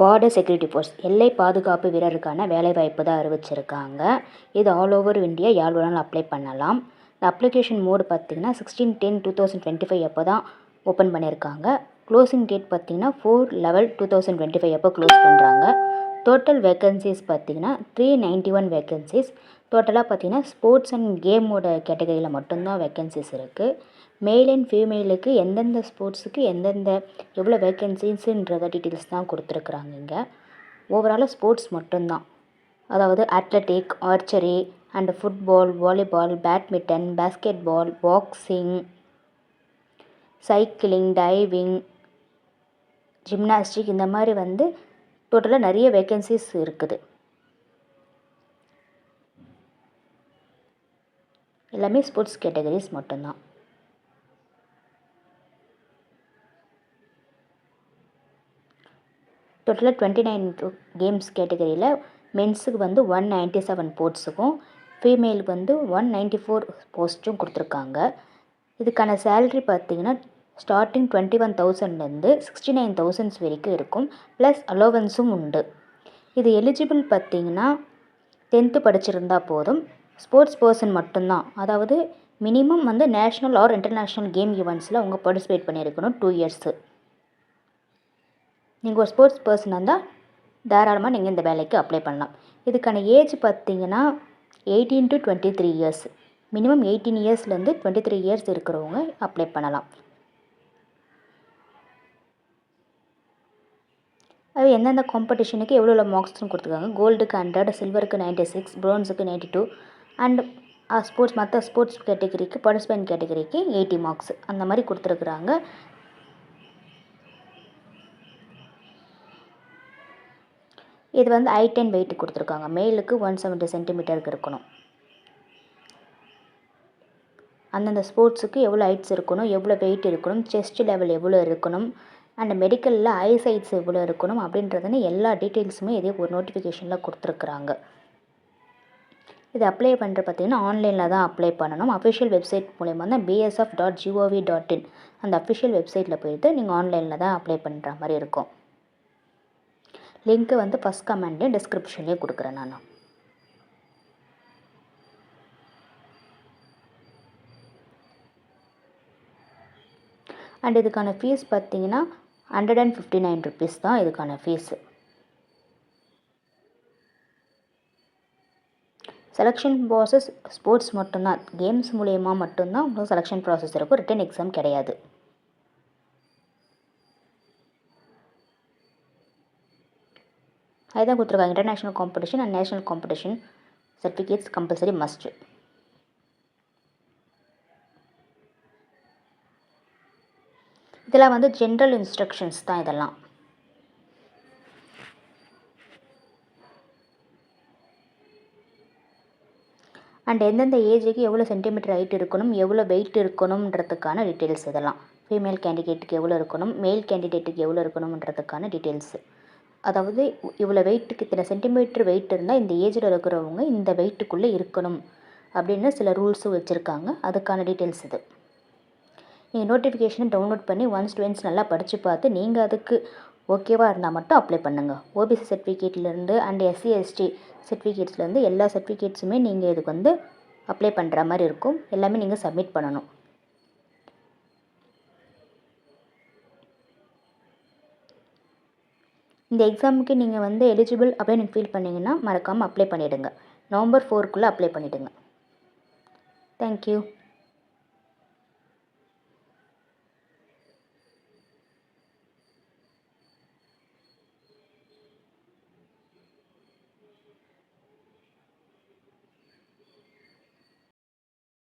Border security force எல்லை பாதுகாப்பு வீரருக்கான வேலைவாய்ப்பு தான் அறிவிச்சிருக்காங்க. இது ஆல் ஓவர் இந்தியா யார் வேணாலும் அப்ளை பண்ணலாம். இந்த அப்ளிகேஷன் மோடு பார்த்தீங்கன்னா sixteen ten two thousand twenty five அப்போ தான் ஓப்பன் பண்ணியிருக்காங்க. க்ளோசிங் டேட் பார்த்தீங்கன்னா four eleven two thousand twenty five அப்போ க்ளோஸ் பண்ணுறாங்க டோட்டல் வேக்கன்சிஸ் பார்த்தீங்கன்னா த்ரீ நைன்ட்டி ஒன் வேக்கன்சிஸ் டோட்டலாக பார்த்தீங்கன்னா ஸ்போர்ட்ஸ் அண்ட் கேமோட கேட்டகரியில் மட்டும்தான் வேக்கன்சிஸ் இருக்குது மேல் அண்ட் ஃபீமேலுக்கு எந்தெந்த ஸ்போர்ட்ஸுக்கு எந்தெந்த எவ்வளோ வேக்கன்சிஸுன்றத டீட்டெயில்ஸ் தான் கொடுத்துருக்குறாங்க இங்கே. ஓவராலாக ஸ்போர்ட்ஸ் மட்டும்தான். அதாவது athletic archery and football volleyball badminton basketball boxing cycling diving gymnastic இந்த மாதிரி வந்து டோட்டலாக நிறைய வேக்கன்சிஸ் இருக்குது. எல்லாமே ஸ்போர்ட்ஸ் கேட்டகரிஸ் மட்டும்தான். டோட்டலாக டுவெண்ட்டி நைன் கேம்ஸ் கேட்டகரியில் மென்ஸுக்கு வந்து ஒன் நைன்ட்டி செவன் போர்ட்ஸுக்கும் ஃபீமேலுக்கு வந்து ஒன் நைன்ட்டி ஃபோர் போஸ்ட்டும் கொடுத்துருக்காங்க. இதுக்கான சேல்ரி பார்த்தீங்கன்னா ஸ்டார்டிங் டுவெண்ட்டி ஒன் தௌசண்ட்லேருந்து சிக்ஸ்டி நைன் தௌசண்ட்ஸ் வரைக்கும் இருக்கும். ப்ளஸ் அலோவன்ஸும் உண்டு. இது எலிஜிபிள் பார்த்தீங்கன்னா டென்த்து படிச்சிருந்தா போதும். ஸ்போர்ட்ஸ் பர்சன் மட்டும்தான். அதாவது மினிமம் வந்து நேஷ்னல் ஆர் இன்டர்நேஷ்னல் கேம் ஈவெண்ட்ஸில் அவங்க பார்ட்டிசிபேட் பண்ணியிருக்கணும் டூ இயர்ஸு. நீங்கள் ஒரு ஸ்போர்ட்ஸ் பர்சனாக இருந்தால் தாராளமாக நீங்கள் இந்த வேலைக்கு அப்ளை பண்ணலாம். இதுக்கான ஏஜ் பார்த்தீங்கன்னா eighteen to twenty three years. Minimum eighteen இயர்ஸ்லேருந்து twenty three years இருக்கிறவங்க அப்ளை பண்ணலாம். அது எந்தெந்த காம்படிஷனுக்கு எவ்வளோ எவ்வளோ மார்க்ஸ்னு கொடுத்துருக்காங்க. கோல்டுக்கு ஹண்ட்ரட் சில்வருக்கு நைன்ட்டி சிக்ஸ் ப்ரோன்ஸுக்கு நைன்ட்டி டூ அண்ட் ஸ்போர்ட்ஸ் மற்ற ஸ்போர்ட்ஸ் கேட்டகரிக்கு பார்ட்டிசிபென்ட் கேட்டகரிக்கு எயிட்டி மார்க்ஸ் அந்த மாதிரி கொடுத்துருக்குறாங்க. இது வந்து ஹைட் அண்ட் வெயிட் கொடுத்துருக்காங்க. மேலுக்கு ஒன் செவன்ட்டி சென்டிமீட்டருக்கு இருக்கணும். அந்தந்த ஸ்போர்ட்ஸுக்கு எவ்வளோ ஹைட்ஸ் இருக்கணும் எவ்வளோ வெயிட் இருக்கணும் செஸ்ட் லெவல் எவ்வளோ இருக்கணும் அண்ட் மெடிக்கலில் ஐசைட்ஸ் எவ்வளோ இருக்கணும் அப்படின்றதுன்னு எல்லா டீட்டெயில்ஸுமே இதே ஒரு நோட்டிஃபிகேஷனில் கொடுத்துருக்குறாங்க. இது அப்ளை பண்ணுற பார்த்தீங்கன்னா ஆன்லைனில் தான் அப்ளை பண்ணணும். அஃபிஷியல் வெப்சைட் மூலயமா தான் BSF dot gov dot in அந்த அஃபிஷியல் வெப்சைட்டில் போயிட்டு நீங்கள் ஆன்லைனில் தான் அப்ளை பண்ணுற மாதிரி இருக்கும். லிங்க்கு வந்து ஃபஸ்ட் கமெண்ட்லேயும் டிஸ்கிரிப்ஷன்லேயும் கொடுக்குறேன் நான். அண்ட் இதுக்கான ஃபீஸ் பார்த்தீங்கன்னா hundred and fifty nine rupees தான் இதுக்கான ஃபீஸு செலெக்ஷன் ப்ராசஸ் ஸ்போர்ட்ஸ் மட்டும்தான் கேம்ஸ் மூலயமா மட்டும்தான் உங்களுக்கு செலெக்ஷன் ப்ராசஸ் இருக்கும். ரிட்டன் எக்ஸாம் கிடையாது. அதுதான் கொடுத்துருக்காங்க. International competition and national competition certificates compulsory must இதெல்லாம் வந்து ஜென்ரல் இன்ஸ்ட்ரக்ஷன்ஸ் தான் இதெல்லாம். அண்ட் எந்தெந்த ஏஜுக்கு எவ்வளோ சென்டிமீட்டர் ஹைட் இருக்கணும் எவ்வளோ வெயிட் இருக்கணுன்றதுக்கான டீட்டெயில்ஸ் இதெல்லாம். ஃபீமேல் கேண்டிடேட்டுக்கு எவ்வளோ இருக்கணும் மேல் கேண்டிடேட்டுக்கு எவ்வளோ இருக்கணுன்றதுக்கான டீட்டெயில்ஸு அதாவது இவ்வளோ வெயிட்டுக்கு இத்தனை சென்டிமீட்டர் வெயிட் இருந்தால் இந்த ஏஜில் இருக்கிறவங்க இந்த வெயிட்டுக்குள்ளே இருக்கணும் அப்படின்னு சில ரூல்ஸும் வச்சுருக்காங்க. அதுக்கான டீட்டெயில்ஸ் இது. நீங்கள் நோட்டிஃபிகேஷனை டவுன்லோட் பண்ணி ஒன்ஸ் டுவென்ஸ் நல்லா படித்து பார்த்து நீங்கள் அதுக்கு ஓகேவாக இருந்தால் மட்டும் அப்ளை பண்ணுங்கள் ஓபிசி சர்டிஃபிகேட்லேருந்து அண்ட் எஸ்சி எஸ்டி சர்டிஃபிகேட்ஸ்லேருந்து எல்லா சர்டிஃபிகேட்ஸுமே நீங்கள் இதுக்கு வந்து அப்ளை பண்ணுற மாதிரி இருக்கும். எல்லாமே நீங்கள் சப்மிட் பண்ணணும். இந்த எக்ஸாமுக்கு நீங்கள் வந்து எலிஜிபிள் அப்படின்னு ஃபீல் பண்ணிங்கன்னா மறக்காமல் அப்ளை பண்ணிவிடுங்க நவம்பர் ஃபோருக்குள்ளே அப்ளை பண்ணிவிடுங்க தேங்க்யூ